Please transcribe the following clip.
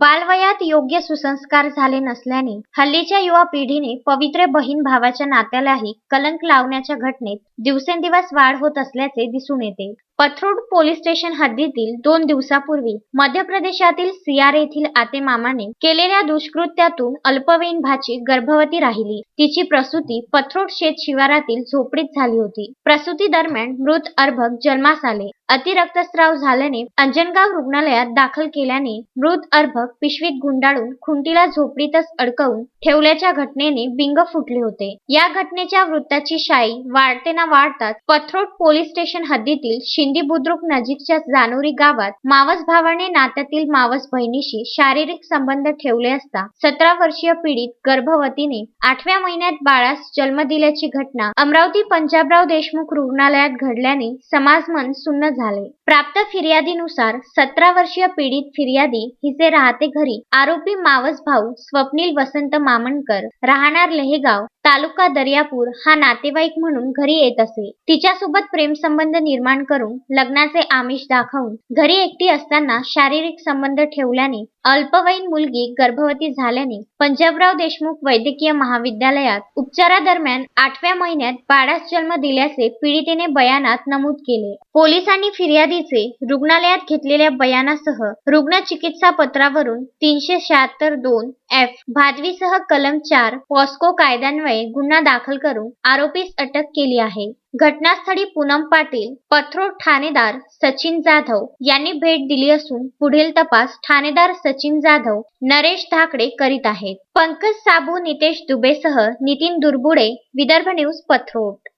बालवयात योग्य सुसंस्कार झाले नसल्याने हल्लीच्या युवा पिढीने पवित्र बहीण भावाच्या नात्यालाही कलंक लावण्याच्या घटनेत दिवसेंदिवस वाढ होत असल्याचे दिसून येते. पथरूड पोलीस स्टेशन हद्दीतील दोन दिवसापूर्वी मध्य प्रदेशातील सियार येथील आतेमामाने केलेल्या दुष्कृत्यातून अल्पवयीन भाची गर्भवती राहिली. तिची प्रसूती पथरूड शेत शिवारातील झोपडीत झाली होती. प्रसूती दरम्यान मृत अर्भक जन्मास आले. अतिरक्तस्राव झाल्याने अंजनगाव रुग्णालयात दाखल केल्याने मृत अर्भक पिशवीत गुंडाळून खुंटीला झोपडीतच अडकवून ठेवल्याच्या घटनेने बिंग फुटले होते. या घटनेच्या वृत्ताची शाई वाढते ना वाढताच पथरोड पोलीस स्टेशन हद्दीतील शिंदी बुद्रुक नजीकच्या जानोरी गावात मावस भावाने नात्यातील मावस बहिणीशी शारीरिक संबंध ठेवले असता सतरा वर्षीय पीडित गर्भवतीने आठव्या महिन्यात बाळास जन्म दिल्याची घटना अमरावती पंजाबराव देशमुख रुग्णालयात घडल्याने समाजमन सुन्न झाले. प्राप्त फिर्यादीनुसार सतरा वर्षीय पीडित फिर्यादी हिचे राहते घरी. आरोपी मावस भाऊ स्वप्नील वसंत मामणकर राहणार लेहेगाव तालुका दर्यापूर हा नातेवाईक म्हणून घरी येत असे. तिच्यासोबत प्रेमसंबंध निर्माण करून लग्नाचे आमिष दाखवून घरी एकटी असताना शारीरिक संबंध ठेवल्याने अल्पवयीन मुलगी गर्भवती झाल्याने पंजाबराव देशमुख वैद्यकीय महाविद्यालयात उपचारादरम्यान आठव्या महिन्यात बाळास जन्म दिल्याचे पीडितेने बयानात नमूद केले. पोलिसांनी फिर्यादीचे रुग्णालयात घेतलेल्या बयानासह रुग्ण चिकित्सा पत्रावरून तीनशे शहात्तर दोन एफ भादवीसह कलम चार पॉस्को कायद्यान्वये गुन्हा दाखल करून आरोपीस अटक केली आहे. घटनास्थळी पूनम पाटील पथरोड ठाणेदार सचिन जाधव यांनी भेट दिली असून पुढील तपास ठाणेदार सचिन जाधव नरेश धाकडे करीत आहेत. पंकज साबू नितेश दुबेसह नितीन दुर्बुडे विदर्भ न्यूज पथरोड